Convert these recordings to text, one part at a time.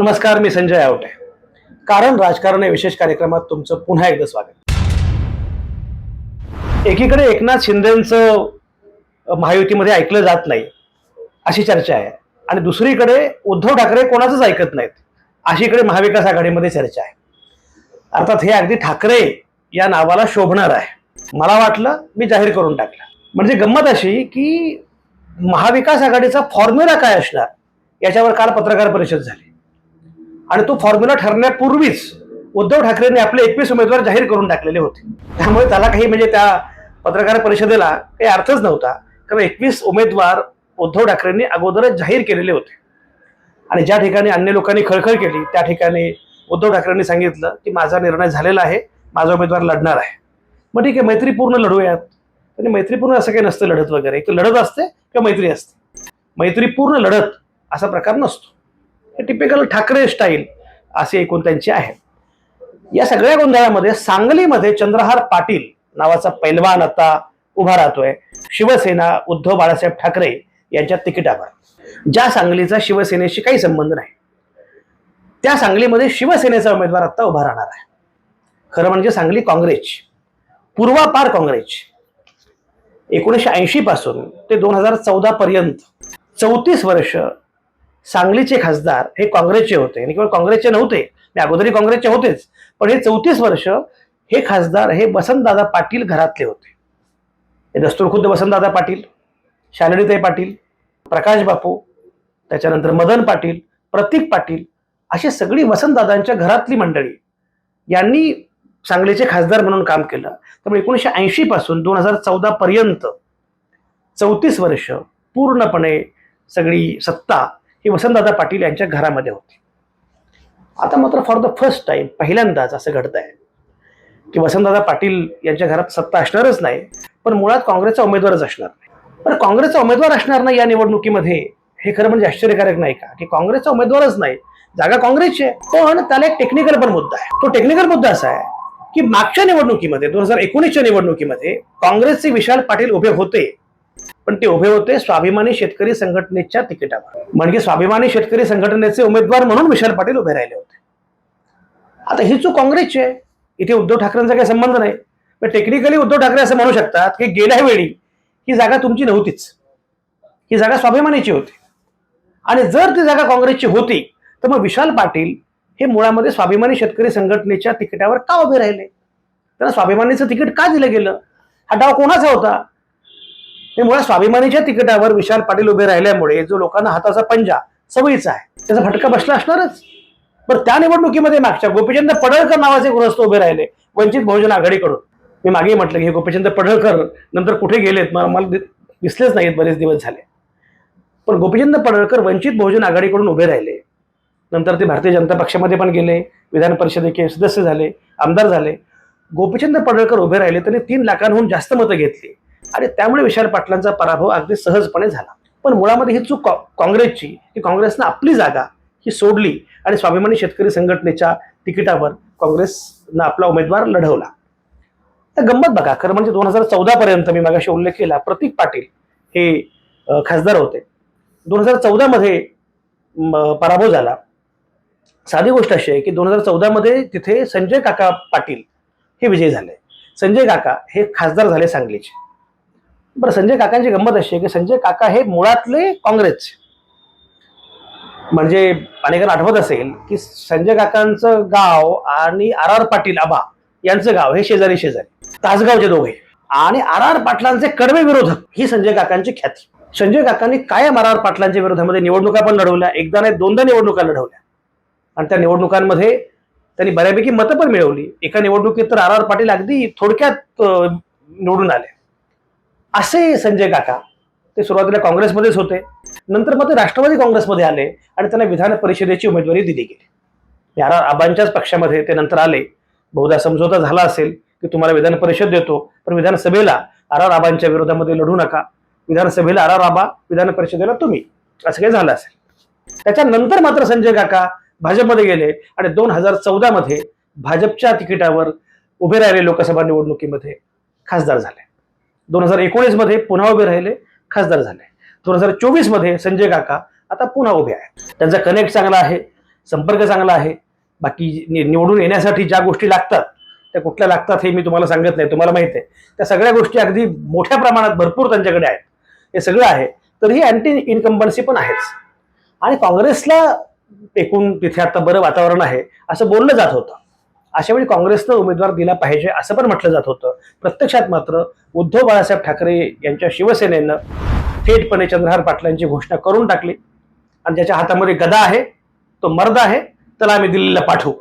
नमस्कार मी संजय आवटे. कारण राजकारण या विशेष कार्यक्रमात तुमचं पुन्हा एकदा स्वागत. एकीकडे एकनाथ शिंदेचं महायुतीमध्ये ऐकलं जात नाही अशी चर्चा आहे. आणि दुसरीकडे उद्धव ठाकरे कोणाचंच ऐकत नाहीत अशीकडे महाविकास आघाडीमध्ये चर्चा आहे. अर्थात हे अगदी ठाकरे या नावाला शोभणार आहे. मला वाटलं मी जाहीर करून टाकलं. म्हणजे गंमत अशी की महाविकास आघाडीचा फॉर्म्युला काय असणार याच्यावर काल पत्रकार परिषद झाली. आणि तो फॉर्म्युला ठरण्यापूर्वीच उद्धव ठाकरेंनी आपले एकवीस उमेदवार जाहीर करून टाकलेले होते. त्यामुळे त्याला काही म्हणजे त्या पत्रकार परिषदेला काही अर्थच नव्हता. कारण एकवीस उमेदवार उद्धव ठाकरेंनी अगोदरच जाहीर केलेले होते. आणि ज्या ठिकाणी अन्य लोकांनी खळखळ केली त्या ठिकाणी उद्धव ठाकरेंनी सांगितलं की माझा निर्णय झालेला आहे माझा उमेदवार लढणार आहे. मग ठीक आहे मैत्रीपूर्ण लढूयात. आणि मैत्रीपूर्ण असं काही नसतं लढत वगैरे. एक लढत असते किंवा मैत्री असते. मैत्रीपूर्ण लढत असा प्रकार नसतो. टिपिकल ठाकरे स्टाईल असे एकूण त्यांची आहे. या सगळ्या गोंधळामध्ये सांगलीमध्ये चंद्रहार पाटील नावाचा पैलवान आता उभा राहतोय. शिवसेना उद्धव बाळासाहेब ठाकरे यांच्या तिकिटावर ज्या सांगलीचा शिवसेनेशी काही संबंध नाही त्या सांगलीमध्ये शिवसेनेचा उमेदवार आता उभा राहणार आहे. खरं म्हणजे सांगली काँग्रेस पूर्वापार काँग्रेस एकोणीसशे ऐंशी पासून ते दोन हजार चौदा पर्यंत चौतीस वर्ष सांगलीचे खासदार हे काँग्रेसचे होते. आणि केवळ काँग्रेसचे नव्हते आणि अगोदरही काँग्रेसचे होतेच. पण हे चौतीस वर्ष हे खासदार हे वसंतदादा पाटील घरातले होते. हे दस्तूरखुद्द वसंतदादा पाटील शालिनीताई पाटील प्रकाश बापू त्याच्यानंतर मदन पाटील प्रतीक पाटील अशी सगळी वसंतदादांच्या घरातली मंडळी यांनी सांगलीचे खासदार म्हणून काम केलं. त्यामुळे एकोणीसशे ऐंशी पासून दोन हजार चौदा पर्यंत चौतीस वर्ष पूर्णपणे सगळी सत्ता ही वसंतदादा पाटील यांच्या घरामध्ये होती. आता मात्र फॉर द फर्स्ट टाइम पहिल्यांदाच असं घडत आहे. की वसंतदादा पाटील यांच्या घरात सत्ता असणारच नाही पण मुळात काँग्रेसचा उमेदवारच असणार नाही. पण काँग्रेसचा उमेदवार असणार नाही या निवडणुकीमध्ये हे खरं म्हणजे आश्चर्यकारक नाही का? की काँग्रेसचा उमेदवारच नाही जागा काँग्रेसची आहे. पण त्याला एक टेक्निकल पण मुद्दा आहे. तो टेक्निकल मुद्दा असा आहे की मागच्या निवडणुकीमध्ये दोन हजार एकोणीसच्या निवडणुकीमध्ये काँग्रेसचे विशाल पाटील उभे होते. पण ते उभे होते स्वाभिमानी शेतकरी संघटनेच्या तिकिटावर. म्हणजे स्वाभिमानी शेतकरी संघटनेचे उमेदवार म्हणून विशाल पाटील उभे राहिले होते. आता ही चूक काँग्रेसची आहे. इथे उद्धव ठाकरेंचा काही संबंध नाही. पण टेक्निकली उद्धव ठाकरे असं म्हणू शकतात की गेल्या वेळी ही जागा तुमची नव्हतीच. ही जागा स्वाभिमानीची होती. आणि जर ती जागा काँग्रेसची होती तर मग विशाल पाटील हे मुळामध्ये स्वाभिमानी शेतकरी संघटनेच्या तिकिटावर का उभे राहिले? त्यांना स्वाभिमानीचं तिकीट का दिलं गेलं? हा डाव कोणाचा होता? हे मुळात स्वाभिमानीच्या तिकिटावर विशाल पाटील उभे राहिल्यामुळे जो लोकांना हाताचा पंजा सवयीचा आहे त्याचा फटका बसला असणारच. पण त्या निवडणुकीमध्ये मागच्या गोपीचंद पडळकर नावाचे गृहस्थ उभे राहिले वंचित बहुजन आघाडीकडून. मी मागे म्हटलं की हे गोपीचंद पडळकर नंतर कुठे गेलेत? मला मला दिसलेच नाहीत बरेच दिवस झाले. पण गोपीचंद पडळकर वंचित बहुजन आघाडीकडून उभे राहिले. नंतर ते भारतीय जनता पक्षामध्ये पण गेले विधान परिषदेचे सदस्य झाले आमदार झाले. गोपीचंद पडळकर उभे राहिले त्यांनी तीन लाखांहून जास्त मतं घेतली. आणि त्यामुळे विशाल पाटलांचा पराभव अगदी सहजपणे झाला. पण मुळामध्ये ही चूक काँग्रेसची की काँग्रेसनं आपली जागा ही सोडली आणि स्वाभिमानी शेतकरी संघटनेच्या तिकिटावर काँग्रेसनं आपला उमेदवार लढवला. तर गंमत बघा खरं म्हणजे दोन हजार चौदा पर्यंत मी मागाशी उल्लेख केला प्रतीक पाटील हे खासदार होते. दोन हजार चौदामध्ये पराभव झाला. साधी गोष्ट अशी आहे की दोन हजार चौदामध्ये तिथे संजय काका पाटील हे विजयी झाले. संजय काका हे खासदार झाले सांगलीचे. बरं संजय काकांची गंमत अशी आहे की संजय काका हे मुळातले काँग्रेसचे म्हणजे अनेकांना आठवत असेल की संजय काकांचं गाव आणि आर आर पाटील आबा यांचं गाव हे शेजारी शेजारी तासगावचे दोघे. आणि आर आर पाटलांचे कडवे विरोधक ही संजय काकांची ख्याती. संजय काकांनी कायम आर आर पाटलांच्या विरोधामध्ये निवडणुका पण लढवल्या एकदा नाही दोनदा निवडणुका लढवल्या. आणि त्या निवडणुकांमध्ये त्यांनी बऱ्यापैकी मतं पण मिळवली. एका निवडणुकीत तर आर आर पाटील अगदी थोडक्यात निवडून आले. असे संजय काका ते सुरुवातीला काँग्रेसमध्येच होते. नंतर मग ते राष्ट्रवादी काँग्रेसमध्ये आले आणि त्यांना विधान परिषदेची उमेदवारी दिली गेली. आर आर आबांच्याच पक्षामध्ये ते नंतर आले. बहुधा समझोता झाला असेल की तुम्हाला विधान परिषद देतो पण विधानसभेला आर आर आबांच्या विरोधामध्ये लढू नका. विधानसभेला आर आर आबा विधान परिषदेला तुम्ही. असं काही झालं असेल. त्याच्यानंतर मात्र संजय काका भाजपमध्ये गेले आणि दोन हजार चौदा मध्ये भाजपच्या तिकिटावर उभे राहिले लोकसभा निवडणुकीमध्ये खासदार झाले. दोन हजार एकोणीसमध्ये पुन्हा उभे राहिले खासदार झाले. दोन हजार चोवीसमध्ये संजय काका आता पुन्हा उभे आहेत. त्यांचा कनेक्ट चांगला आहे संपर्क चांगला आहे. बाकी नि- निवडून येण्यासाठी ज्या गोष्टी लागतात त्या कुठल्या लागतात हे मी तुम्हाला सांगत नाही तुम्हाला माहिती आहे. त्या सगळ्या गोष्टी अगदी मोठ्या प्रमाणात भरपूर त्यांच्याकडे आहेत. हे सगळं आहे तर ही अँटी इन्कम्बन्सी पण आहेच. आणि काँग्रेसला एकूण तिथे आता बरं वातावरण आहे असं बोललं जात होतं. अशा वेळी काँग्रेसनं उमेदवार दिला पाहिजे असं पण म्हटलं जात होतं. प्रत्यक्षात मात्र उद्धव बाळासाहेब ठाकरे यांच्या शिवसेनेनं थेटपणे चंद्रहार पाटलांची घोषणा करून टाकली. आणि ज्याच्या हातामध्ये गदा आहे तो मर्द आहे त्याला आम्ही दिल्लीला पाठवू.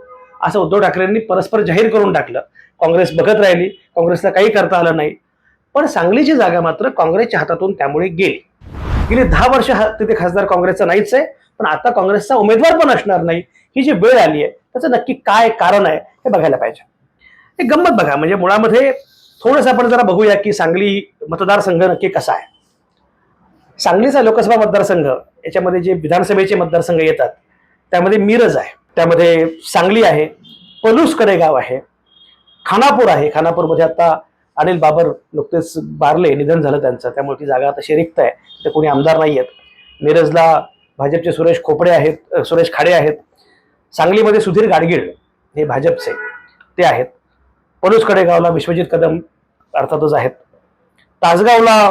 असं उद्धव ठाकरेंनी परस्पर जाहीर करून टाकलं. काँग्रेस बघत राहिली काँग्रेसला काही करता आलं नाही. पण सांगलीची जागा मात्र काँग्रेसच्या हातातून त्यामुळे गेली. गेली दहा वर्ष हा- तिथे खासदार काँग्रेसचा नाहीच आहे पण आता काँग्रेसचा उमेदवार पण असणार नाही ही जी वेळ आली आहे त्याचं नक्की काय कारण आहे हे बघायला पाहिजे. हे गंमत बघा म्हणजे मुळामध्ये थोडंसं आपण जरा बघूया की सांगली मतदारसंघ नक्की कसा आहे. सांगलीचा लोकसभा मतदारसंघ याच्यामध्ये जे विधानसभेचे मतदारसंघ येतात त्यामध्ये मिरज आहे त्यामध्ये सांगली आहे पलूस गाव आहे खानापूर आहे. खानापूरमध्ये आता अनिल बाबर नुकतेच बारले निधन झालं त्यांचं त्यामुळे ती जागा आता रिक्त आहे तिथे कोणी आमदार नाही आहेत मिरजला भाजपचे सुरेश खोपडे आहेत सुरेश खाडे आहेत सांगलीमध्ये सुधीर गाडगीळ हे भाजपचे ते आहेत. पलूस कडेगावला विश्वजित कदम अर्थातच आहेत. तासगावला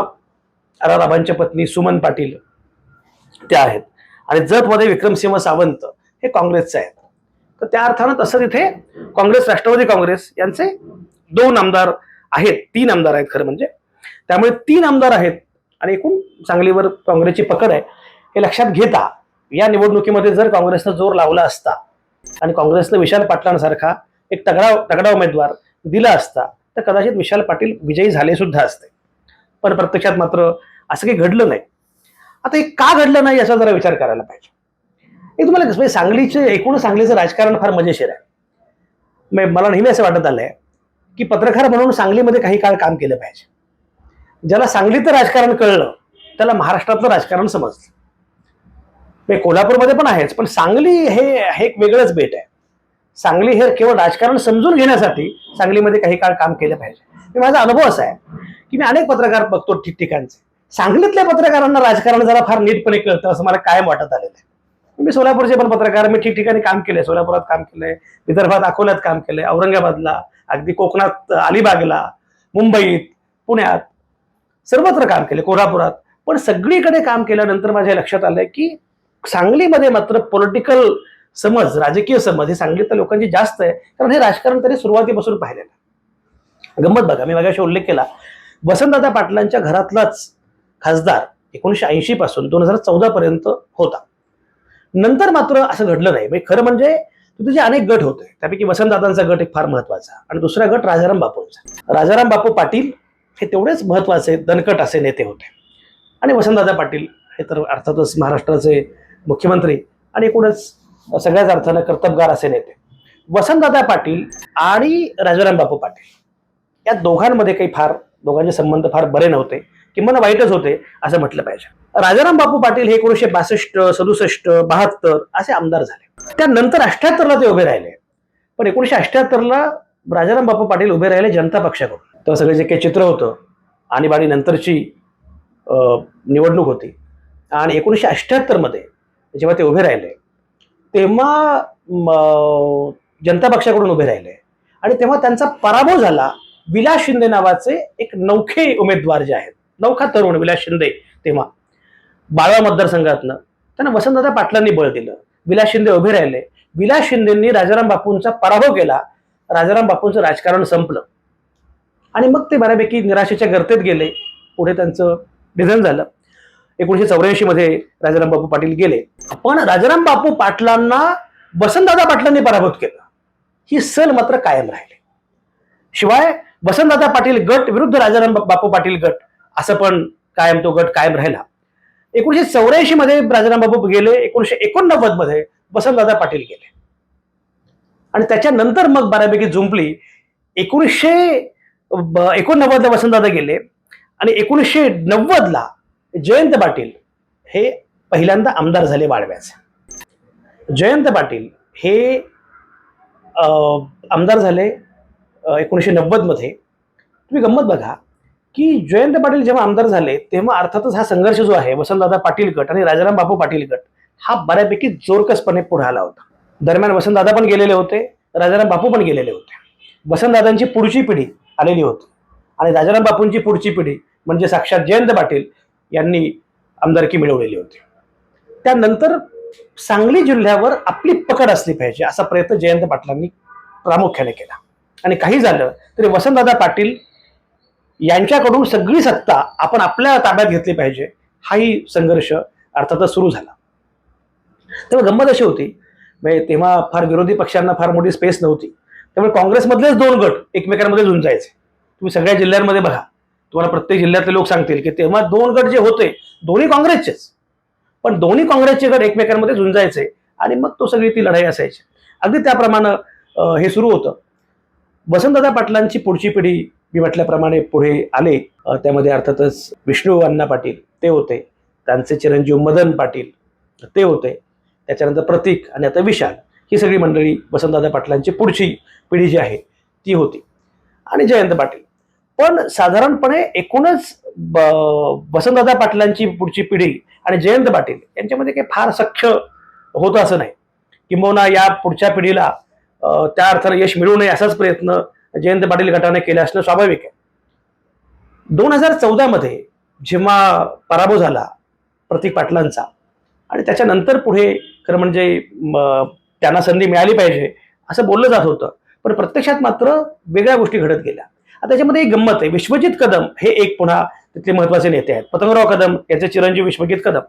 राराबांच्या पत्नी सुमन पाटील त्या आहेत. आणि जतमध्ये विक्रमसिंह सावंत हे काँग्रेसचे आहेत. तर त्या अर्थानं तसं तिथे काँग्रेस राष्ट्रवादी काँग्रेस यांचे दोन आमदार आहेत. तीन आमदार आहेत खरं म्हणजे. त्यामुळे तीन आमदार आहेत आणि एकूण सांगलीवर काँग्रेसची पकड आहे. हे लक्षात घेता या निवडणुकीमध्ये जर काँग्रेसनं जोर लावला असता आणि काँग्रेसनं विशाल पाटलांसारखा एक तगडा तगडा उमेदवार दिला असता तर कदाचित विशाल पाटील विजयी झाले सुद्धा असते. पण प्रत्यक्षात मात्र असं काही घडलं नाही. आता हे का घडलं नाही याचा जरा विचार करायला पाहिजे. हे तुम्हाला कसं म्हणजे सांगलीचे एकूण सांगलीचं राजकारण फार मजेशीर आहे. मला नेहमी असं वाटत आलंय की पत्रकार म्हणून सांगलीमध्ये काही काळ काम केलं पाहिजे. ज्याला सांगलीचं राजकारण कळलं त्याला महाराष्ट्रातलं राजकारण समजलं. कोल्हापूरमध्ये पण आहेच पण सांगली हे हे एक वेगळंच बेट आहे. सांगली हे केवळ राजकारण समजून घेण्यासाठी सांगलीमध्ये काही काळ काम केलं पाहिजे. माझा अनुभव असा आहे की मी अनेक पत्रकार बघतो ठिकठिकाणचे. सांगलीतल्या पत्रकारांना राजकारण जरा फार नीटपणे कळतं असं मला कायम वाटत आलेलं आहे. मी सोलापूरचे पण पत्रकार मी ठिकठिकाणी काम केलंय सोलापुरात काम केलंय विदर्भात अकोल्यात काम केलंय औरंगाबादला अगदी कोकणात अलिबागला मुंबईत पुण्यात सर्वत्र काम केले कोल्हापुरात. पण सगळीकडे काम केल्यानंतर माझ्या लक्षात आलंय की सांगलीमध्ये मात्र पॉलिटिकल समज राजकीय समज हे सांगलीतल्या लोकांची जास्त आहे. कारण हे राजकारण तरी सुरुवातीपासून पाहिलेलं गंमत बघा मी मागाशी उल्लेख केला. वसंतदादा पाटलांच्या घरातलाच खासदार एकोणीशे ऐंशी पासून दोन हजार चौदा पर्यंत होता. नंतर मात्र असं घडलं नाही. म्हणजे खरं म्हणजे तिथे जे अनेक गट होते. त्यापैकी वसंतदादांचा गट एक फार महत्त्वाचा आणि दुसरा गट राजाराम बापूंचा. राजाराम बापू पाटील हे तेवढेच महत्त्वाचे दणकट असे नेते होते. आणि वसंतदादा पाटील हे तर अर्थातच महाराष्ट्राचे मुख्यमंत्री आणि एकूणच सगळ्याच अर्थानं कर्तबगार असे नेते. वसंतदादा पाटील आणि राजाराम बापू पाटील. या दोघांमध्ये काही फार दोघांचे संबंध फार बरे नव्हते किंवा वाईटच होते असं म्हटलं पाहिजे. राजाराम बापू पाटील हे एकोणीशे बासष्ट सदुसष्ट बहात्तर असे आमदार झाले. त्यानंतर अठ्याहत्तरला ते उभे राहिले. पण एकोणीशे अठ्याहत्तरला राजाराम बापू पाटील उभे राहिले जनता पक्षाकडून. तर सगळे जे काही चित्र होतं आणीबाणी नंतरची अं, निवडणूक होती. आणि एकोणीसशे अठ्ठ्याहत्तरमध्ये जेव्हा ते उभे राहिले तेव्हा म, जनता पक्षाकडून उभे राहिले. आणि तेव्हा त्यांचा पराभव झाला. विलास शिंदे नावाचे एक नौखे उमेदवार जे आहेत नौखा तरुण विलास शिंदे तेव्हा बाळवा मतदारसंघातनं त्यांना वसंतदादा पाटलांनी बळ दिलं. विलास शिंदे उभे राहिले. विलास शिंदेंनी राजाराम बापूंचा पराभव केला. राजाराम बापूंचं राजकारण संपलं. आणि मग ते बऱ्यापैकी निराशेच्या गर्तेत गेले. पुढे त्यांचं निधन झालं. एकोणीशे चौऱ्याऐंशी मध्ये राजाराम बापू पाटील गेले. पण राजाराम बापू पाटलांना वसंतदादा पाटलांनी पराभूत केलं. ही सल मात्र कायम राहिली. शिवाय वसंतदादा पाटील गट विरुद्ध राजाराम बापू पाटील गट असं पण कायम तो गट कायम राहिला. एकोणीशे चौऱ्याऐंशी मध्ये राजाराम बापू गेले एकोणीशे एकोणनव्वदमध्ये वसंतदादा पाटील गेले. आणि त्याच्यानंतर मग बऱ्यापैकी जुंपली एकोणीसशे एकोणनव्वदला वसंतदादा गेले आणि एकोणीसशे नव्वदला जयंत पाटील हे पहिल्यांदा आमदार झाले वाळव्याचे. जयंत पाटील हे आमदार झाले एकोणीसशे नव्वदमध्ये तुम्ही गंमत बघा की जयंत पाटील जेव्हा आमदार झाले तेव्हा अर्थातच हा संघर्ष जो आहे वसंतदादा पाटील गट आणि राजाराम बापू पाटील गट हा बऱ्यापैकी जोरकसपणे पुढे आला होता. दरम्यान वसंतदादा पण गेलेले होते राजाराम बापू पण गेलेले होते. वसंतदादांची पुढची पिढी आलेली होती. आणि राजाराम बापूंची पुढची पिढी म्हणजे साक्षात जयंत पाटील यांनी आमदारकी मिळवलेली होती. त्यानंतर सांगली जिल्ह्यावर आपली पकड असली पाहिजे असा प्रयत्न जयंत पाटलांनी प्रामुख्याने केला. आणि काही झालं तरी वसंतदादा पाटील यांच्याकडून सगळी सत्ता आपण आपल्या ताब्यात घेतली पाहिजे हाही संघर्ष अर्थातच सुरू झाला. तेव्हा गंमत अशी होती म्हणजे तेव्हा फार विरोधी पक्षांना फार मोठी स्पेस नव्हती. त्यामुळे काँग्रेसमधलेच दोन गट एकमेकांमध्ये झुंजायचे. तुम्ही सगळ्या जिल्ह्यांमध्ये बघा. तुम्हाला प्रत्येक जिल्ह्यातले लोक सांगतील की तेव्हा दोन गट जे होते दोन्ही काँग्रेसचेच. पण दोन्ही काँग्रेसचे गट एकमेकांमध्ये झुंजायचे आणि मग तो सगळी ती लढाई असायची. अगदी त्याप्रमाणे हे सुरू होतं. वसंतदादा पाटलांची पुढची पिढी मी म्हटल्याप्रमाणे पुढे आले. त्यामध्ये अर्थातच विष्णू अण्णा पाटील ते होते. त्यांचे चिरंजीव मदन पाटील ते होते. त्याच्यानंतर प्रतीक आणि आता विशाल. ही सगळी मंडळी वसंतदादा पाटलांची पुढची पिढी जी आहे ती होती. आणि जयंत पाटील. पण साधारणपणे एकूणच ब- वसंतदादा पाटलांची पुढची पिढी आणि जयंत पाटील यांच्यामध्ये काही फार सख्य होतं असं नाही. किंबहुना या पुढच्या पिढीला त्या अर्थानं यश मिळू नये असाच प्रयत्न जयंत पाटील गटाने केला असणं स्वाभाविक आहे. दोन हजार चौदामध्ये जेव्हा पराभव झाला प्रतीक पाटलांचा आणि त्याच्यानंतर पुढे खरं म्हणजे त्यांना संधी मिळाली पाहिजे असं बोललं जात होतं. पण प्रत्यक्षात मात्र वेगळ्या गोष्टी घडत गेल्या. आता त्याच्यामध्ये एक गंमत आहे. विश्वजित कदम हे एक पुन्हा तिथले महत्त्वाचे नेते आहेत. पतंगराव कदम याचे चिरंजीव विश्वजित कदम.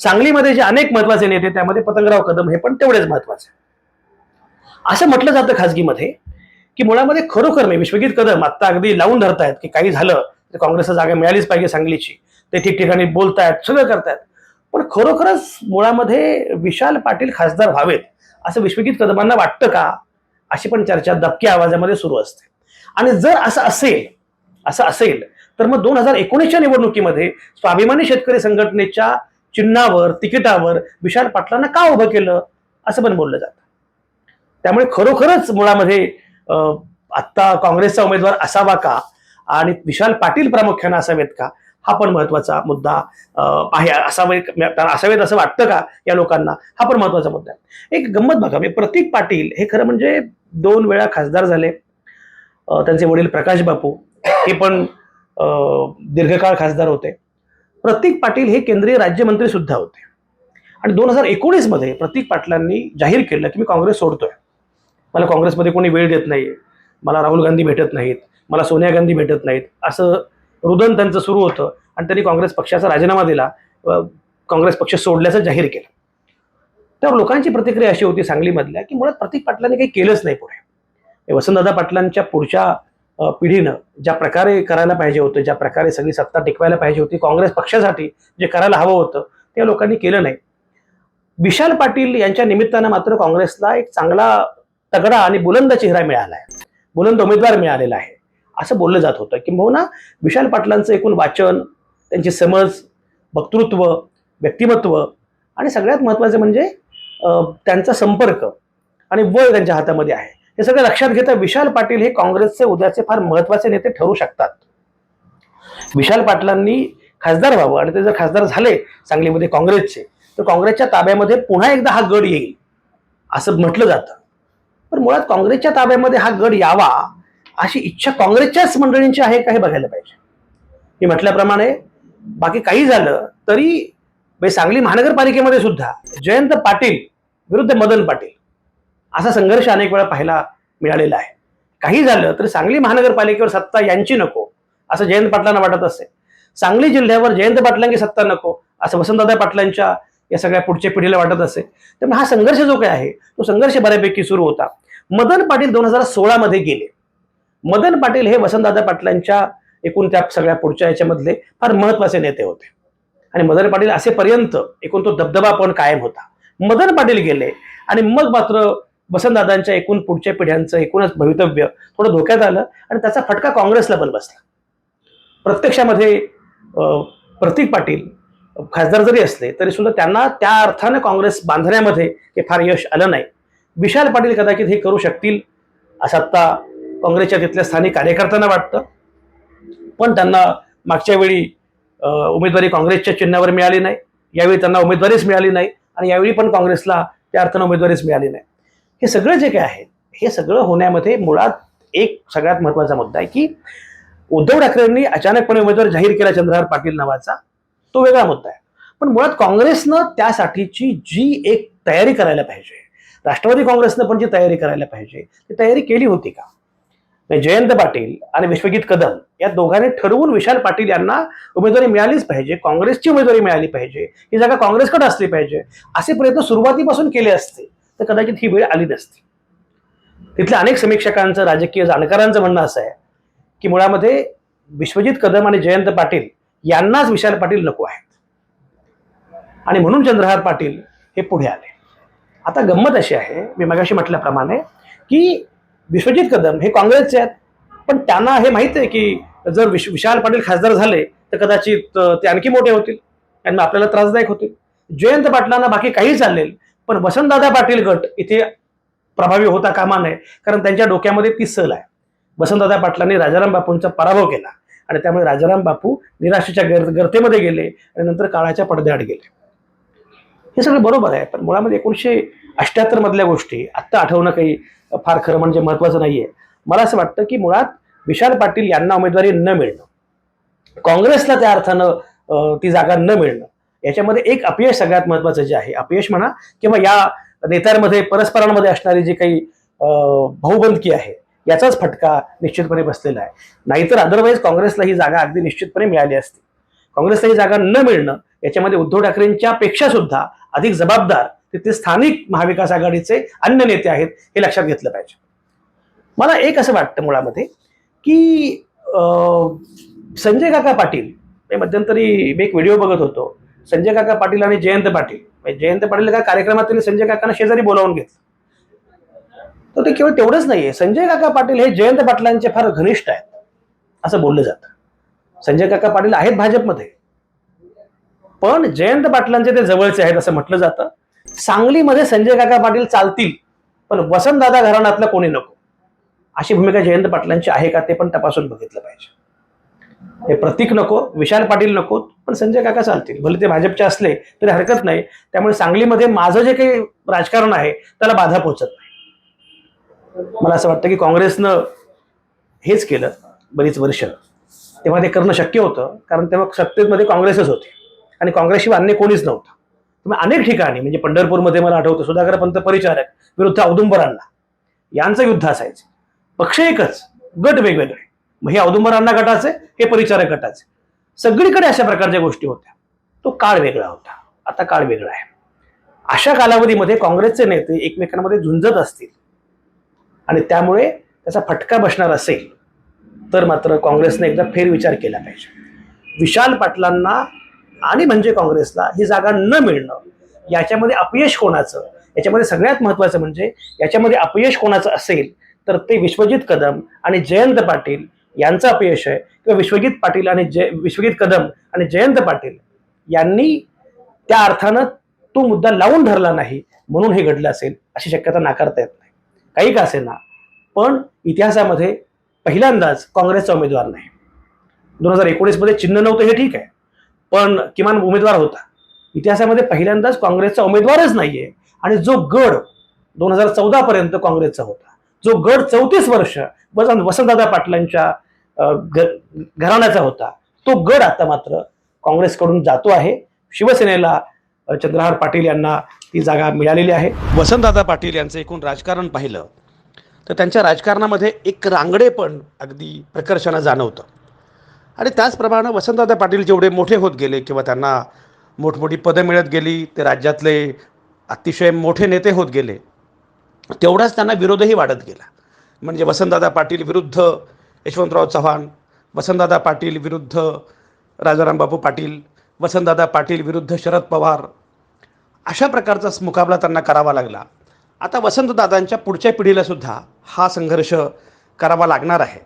सांगलीमध्ये जे अनेक महत्त्वाचे नेते त्यामध्ये पतंगराव कदम हे पण तेवढेच महत्त्वाचे असं म्हटलं जातं खासगीमध्ये की मुळामध्ये खरोखर नाही विश्वजित कदम आत्ता अगदी लावून धरतायत की काही झालं तर काँग्रेसला जागा मिळालीच पाहिजे सांगलीची. ते ठिकठिकाणी बोलतायत सगळं करतायत. पण खरोखरच मुळामध्ये विशाल पाटील खासदार व्हावेत असं विश्वजित कदमांना वाटतं का? अशी पण चर्चा दबक्या आवाजामध्ये सुरू असते. आणि जर असं असेल असं असेल तर मग दोन हजार एकोणीसच्या निवडणुकीमध्ये स्वाभिमानी शेतकरी संघटनेच्या चिन्हावर तिकिटावर विशाल पाटलांना का उभं केलं? असं पण बोललं जातं. त्यामुळे खरोखरच मुळामध्ये आत्ता काँग्रेसचा उमेदवार असावा का? आणि विशाल पाटील प्रामुख्यानं असावेत का? हा पण महत्त्वाचा मुद्दा आहे. असावे असावेत असं वाटतं का या लोकांना? हा पण महत्त्वाचा मुद्दा आहे. एक गंमत बघा. म्हणजे प्रतीक पाटील हे खरं म्हणजे दोन वेळा खासदार झाले. त्यांचे वडील प्रकाश बापू हे पण अं, दीर्घकाळ खासदार होते. प्रतीक पाटील हे केंद्रीय राज्यमंत्री सुद्धा होते. आणि दोन हजार एकोणीसमध्ये प्रतीक पाटलांनी जाहीर केलं की मी काँग्रेस सोडतोय. मला काँग्रेसमध्ये कोणी वेळ देत नाही मला राहुल गांधी भेटत नाहीत. मला सोनिया गांधी भेटत नाहीत. असं रुदन त्यांचं सुरू होतं. आणि त्यांनी काँग्रेस पक्षाचा राजीनामा दिला. काँग्रेस पक्ष सोडल्याचं जाहीर केलं. त्यावर लोकांची प्रतिक्रिया अशी होती सांगलीमधल्या की मुळात प्रतीक पाटलांनी काही केलंच नाही पुढे. वसंतदादा पाटलांच्या पुढच्या पिढीनं ज्या प्रकारे करायला पाहिजे होतं ज्या प्रकारे सगळी सत्ता टिकवायला पाहिजे होती काँग्रेस पक्षासाठी जे करायला हवं होतं ते लोकांनी केलं नाही. विशाल पाटील यांच्या निमित्तानं मात्र काँग्रेसला एक चांगला तगडा आणि बुलंद चेहरा मिळाला आहे. बुलंद उमेदवार मिळालेला आहे. असं बोललं जात होतं किंबहुना विशाल पाटलांचं एकूण वाचन त्यांची समज वक्तृत्व व्यक्तिमत्व आणि सगळ्यात महत्त्वाचं म्हणजे त्यांचा संपर्क आणि वय त्यांच्या हातामध्ये आहे. हे सगळं लक्षात घेता विशाल पाटील हे काँग्रेसचे उद्याचे फार महत्त्वाचे नेते ठरू शकतात. विशाल पाटलांनी खासदार व्हावं आणि ते जर खासदार झाले सांगलीमध्ये काँग्रेसचे तर काँग्रेसच्या ताब्यामध्ये पुन्हा एकदा हा गड येईल असं म्हटलं जातं. पण मुळात काँग्रेसच्या ताब्यामध्ये हा गड यावा अशी इच्छा काँग्रेसच्याच मंडळींची आहे का हे बघायला पाहिजे. मी म्हटल्याप्रमाणे बाकी काही झालं तरी सांगली महानगरपालिकेमध्ये सुद्धा जयंत पाटील विरुद्ध मदन पाटील असा संघर्ष अनेक वेळा पाहायला मिळालेला आहे. काही झालं तर सांगली महानगरपालिकेवर सत्ता यांची नको असं जयंत पाटलांना वाटत असे. सांगली जिल्ह्यावर जयंत पाटलांची सत्ता नको असं वसंतदादा पाटलांच्या या सगळ्या पुढच्या पिढीला वाटत असे. त्यामुळे हा संघर्ष जो काय आहे तो संघर्ष बऱ्यापैकी सुरू होता. मदन पाटील दोन हजार सोळामध्ये गेले. मदन पाटील हे वसंतदादा पाटलांच्या एकूण त्या सगळ्या पुढच्या याच्यामधले फार महत्त्वाचे नेते होते. आणि मदन पाटील असेपर्यंत एकूण तो दबदबा पण कायम होता. मदन पाटील गेले आणि मग मात्र वसंतदादांच्या एकूण पुढच्या पिढ्यांचं एकूणच भवितव्य थोडं धोक्यात आलं आणि त्याचा फटका काँग्रेसला पण बसला. प्रत्यक्षामध्ये प्रतीक पाटील खासदार जरी असले तरी सुद्धा त्यांना त्या अर्थाने काँग्रेस बांधण्यामध्ये हे फार यश आलं नाही. विशाल पाटील कदाचित हे करू शकतील असं आत्ता काँग्रेसच्या तिथल्या स्थानिक कार्यकर्त्यांना वाटतं. पण त्यांना मागच्या वेळी उमेदवारी काँग्रेसच्या चिन्हावर मिळाली नाही. यावेळी त्यांना उमेदवारीच मिळाली नाही आणि यावेळी पण काँग्रेसला त्या अर्थानं उमेदवारीच मिळाली नाही. हे सगळं जे काय आहे हे सगळं होण्यामध्ये मुळात एक सगळ्यात महत्त्वाचा मुद्दा आहे की उद्धव ठाकरेंनी अचानकपणे उमेदवार जाहीर केला चंद्रहार पाटील नावाचा तो वेगळा मुद्दा आहे. पण मुळात काँग्रेसनं त्यासाठीची जी एक तयारी करायला पाहिजे राष्ट्रवादी काँग्रेसनं पण जी तयारी करायला पाहिजे ती तयारी केली होती का? म्हणजे जयंत पाटील आणि विश्वजित कदम या दोघांनी ठरवून विशाल पाटील यांना उमेदवारी मिळालीच पाहिजे काँग्रेसची उमेदवारी मिळाली पाहिजे ही जागा काँग्रेसकडे असली पाहिजे असे प्रयत्न सुरुवातीपासून केले असते. तर कदाचित ही वेळ आली नसती. तिथल्या अनेक समीक्षकांचं राजकीय जाणकारांचं म्हणणं असं आहे की मुळामध्ये विश्वजित कदम आणि जयंत पाटील यांनाच विशाल पाटील नको आहेत. आणि म्हणून चंद्रहार पाटील हे पुढे आले. आता गंमत अशी आहे मी मगाशी म्हटल्याप्रमाणे की विश्वजित कदम हे काँग्रेसचे आहेत पण त्यांना हे माहीत आहे की जर विश विशाल पाटील खासदार झाले तर कदाचित ते आणखी मोठे होतील. त्यांना आपल्याला त्रासदायक होतील. जयंत पाटलांना बाकी काही चालेल पण वसंतदादा पाटील गट इथे प्रभावी होता कामा नये कारण त्यांच्या डोक्यामध्ये ती सल आहे. वसंतदादा पाटलांनी राजाराम बापूंचा पराभव केला आणि त्यामुळे राजाराम बापू निराशेच्या गर गर्तेमध्ये गेले आणि नंतर काळाच्या पडद्याआड गेले. हे सगळं बरोबर आहे पण मुळामध्ये एकोणीसशे अठ्याहत्तर मधल्या गोष्टी आत्ता आठवणं काही फार खरं म्हणजे महत्वाचं नाहीये. मला असं वाटतं की मुळात विशाल पाटील यांना उमेदवारी न मिळणं काँग्रेसला त्या अर्थानं ती जागा न मिळणं याच्यामध्ये एक अपयश सगळ्यात महत्वाचं जे आहे. अपयश म्हणा किंवा या नेत्यांमध्ये परस्परांमध्ये असणारी जी काही भाऊबंदकी आहे याचाच फटका निश्चितपणे बसलेला आहे. नाहीतर अदरवाईज काँग्रेसला ही जागा अगदी निश्चितपणे मिळाली असती. काँग्रेसला ही जागा न मिळणं याच्यामध्ये उद्धव ठाकरेंच्या पेक्षा सुद्धा अधिक जबाबदार तिथे स्थानिक महाविकास आघाडीचे अन्य नेते आहेत हे लक्षात घेतलं पाहिजे. मला एक असं वाटतं मुळामध्ये की संजय काका पाटील मध्यंतरी मी एक व्हिडिओ बघत होतो. संजय काका पाटील आणि जयंत पाटील. म्हणजे जयंत पाटील काय कार्यक्रमात त्यांनी संजय काकांना शेजारी बोलावून घेतलं तर ते केवळ तेवढंच नाहीये. संजय काका पाटील हे जयंत पाटलांचे फार घनिष्ठ आहेत. असं बोललं जातं. संजय काका पाटील आहेत भाजपमध्ये. पण जयंत पाटलांचे ते जवळचे आहेत असं म्हटलं जातं. सांगलीमध्ये संजय काका पाटील चालतील. पण वसंतदादा घराण्यातलं कोणी नको. अशी भूमिका जयंत पाटलांची आहे का ते पण तपासून बघितलं पाहिजे. हे प्रतीक नको विशाल पाटील नको पण संजय काका चालतील. भले ते भाजपचे असले तरी हरकत नाही. त्यामुळे सांगलीमध्ये माझं जे काही राजकारण आहे त्याला बाधा पोहोचत नाही. मला असं वाटतं की काँग्रेसनं हेच केलं बरीच वर्ष. तेव्हा ते करणं शक्य होतं कारण तेव्हा सत्तेमध्ये काँग्रेसच होते. आणि काँग्रेसशिवाय अन्य कोणीच नव्हतं. तुम्ही अनेक ठिकाणी म्हणजे पंढरपूरमध्ये मला आठवतं सुधाकर पंत परिचारक विरुद्ध औदुंबरांना यांचं युद्ध असायचं. पक्ष एकच गट वेगवेगळे. मग हे औदुंबरांना गटाचे हे परिचारक गटाचे. सगळीकडे अशा प्रकारच्या गोष्टी होत्या. तो काळ वेगळा होता. आता काळ वेगळा आहे. अशा कालावधीमध्ये काँग्रेसचे नेते एकमेकांमध्ये झुंजत असतील आणि त्यामुळे त्याचा फटका बसणार असेल तर मात्र काँग्रेसने एकदा फेरविचार केला पाहिजे. विशाल पाटलांना आणि म्हणजे काँग्रेसला ही जागा न मिळणं याच्यामध्ये अपयश कोणाचं? याच्यामध्ये सगळ्यात महत्त्वाचं म्हणजे याच्यामध्ये अपयश कोणाचं असेल तर ते विश्वजित कदम आणि जयंत पाटील यांचं अपयश आहे. किंवा विश्वजित पाटील आणि जय विश्वजित कदम आणि जयंत पाटील यांनी त्या अर्थानं तो मुद्दा लावून धरला नाही म्हणून हे घडलं असेल अशी शक्यता नाकारता येत नाही. काही का असेना पण इतिहासामध्ये पहिल्यांदाच काँग्रेसचा उमेदवार नाही. दोन हजार एकोणीसमध्ये चिन्ह नव्हतं हे ठीक आहे पण किमान उमेदवार होता. इतिहासामध्ये पहिल्यांदाच काँग्रेसचा उमेदवारच नाहीये आणि जो गड दोन हजार चौदा पर्यंत काँग्रेसचा होता जो गड चौतीस वर्ष वसंतदादा पाटलांच्या घराण्याचा होता. तो गड आता मात्र काँग्रेसकडून जातो आहे. शिवसेनेला चंद्रहार पाटील यांना ती जागा मिळालेली आहे. वसंतदादा पाटील यांचं एकूण राजकारण पाहिलं तर त्यांच्या राजकारणामध्ये एक रांगडेपण अगदी प्रकर्षानं जाणवतं. आणि त्याचप्रमाणे वसंतदादा पाटील जेवढे मोठे होत गेले किंवा त्यांना मोठमोठी पदं मिळत गेली ते राज्यातले अतिशय मोठे नेते होत गेले तेवढाच त्यांना विरोधही वाढत गेला. म्हणजे वसंतदादा पाटील विरुद्ध यशवंतराव चव्हाण वसंतदादा पाटील विरुद्ध राजारामबाबू पाटील वसंतदादा पाटील विरुद्ध शरद पवार अशा प्रकारचा मुकाबला त्यांना करावा लागला. आता वसंतदादांच्या पुढच्या पिढीलासुद्धा हा संघर्ष करावा लागणार आहे.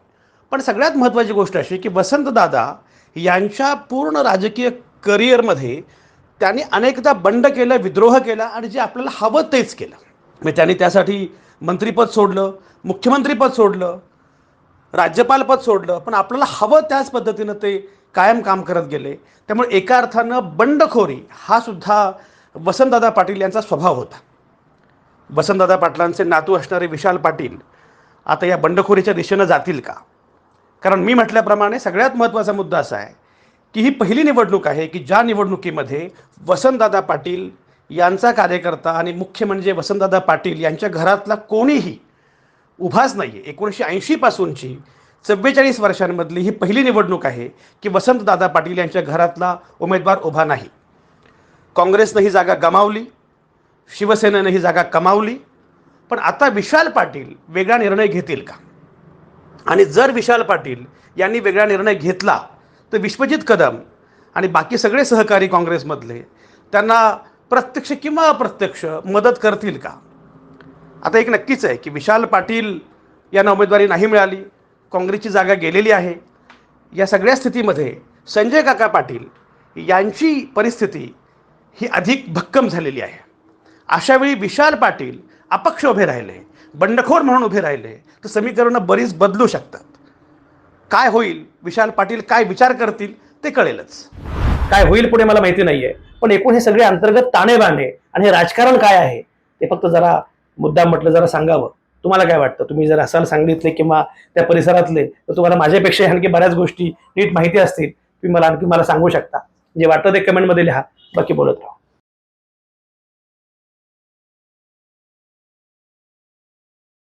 पण सगळ्यात महत्त्वाची गोष्ट अशी की वसंतदादा यांच्या पूर्ण राजकीय करिअरमध्ये त्यांनी अनेकदा बंड केलं विद्रोह केला आणि जे आपल्याला हवं तेच केलं. म्हणजे त्यांनी त्यासाठी मंत्रिपद सोडलं मुख्यमंत्रीपद सोडलं राज्यपालपद सोडलं पण आपल्याला हवं त्याच पद्धतीनं ते कायम काम करत गेले. त्यामुळे एका अर्थानं बंडखोरी हा सुद्धा वसंतदादा पाटील यांचा स्वभाव होता. वसंतदादा पाटलांचे नातू असणारे विशाल पाटील आता या बंडखोरीच्या दिशेनं जातील का? कारण मी म्हटल्याप्रमाणे सगळ्यात महत्त्वाचा मुद्दा असा आहे की ही पहिली निवडणूक आहे की ज्या निवडणुकीमध्ये वसंतदादा पाटील यांचा कार्यकर्ता आणि मुख्य म्हणजे वसंतदादा पाटील यांच्या घरातला कोणीही उभाच नाही आहे एकोणीसशे ऐंशीपासूनची चव्वेचाळीस वर्षांमधली ही पहिली निवडणूक आहे की वसंतदादा पाटील यांच्या घरातला उमेदवार उभा नाही. काँग्रेसनं ही जागा गमावली शिवसेनेनं ही जागा कमावली पण आता विशाल पाटील वेगळा निर्णय घेतील का? आणि जर विशाल पाटील यांनी वेगळा निर्णय घेतला तर विश्वजित कदम आणि बाकी सगळे सहकारी काँग्रेसमधले त्यांना प्रत्यक्ष किंवा अप्रत्यक्ष मदत करतील का? आता एक नक्कीच आहे की विशाल पाटील यांना उमेदवारी नाही मिळाली काँग्रेसची जागा गेलेली आहे. या सगळ्या स्थितीमध्ये संजय काका पाटील यांची परिस्थिती ही अधिक भक्कम झालेली आहे. अशावेळी विशाल पाटील अपक्ष उभे राहिले बंडखोर म्हणून उभे राहिले तर समीकरणं बरीच बदलू शकतात. काय होईल? विशाल पाटील काय विचार करतील? ते कळेलच. काय होईल पुढे मला माहिती नाहीये पण एकूण हे सगळे अंतर्गत ताणेबाणे आणि हे राजकारण काय आहे ते फक्त जरा मुद्दा म्हटलं जरा सांगावं. तुम्हाला काय वाटतं? तुम्ही जर असाल सांगलीतले किंवा त्या परिसरातले तर तुम्हाला माझ्यापेक्षा आणखी बऱ्याच गोष्टी नीट माहिती असतील. तुम्ही मला आणखी मला सांगू शकता. जे वाटतं ते कमेंटमध्ये लिहा. बाकी बोलत राहा.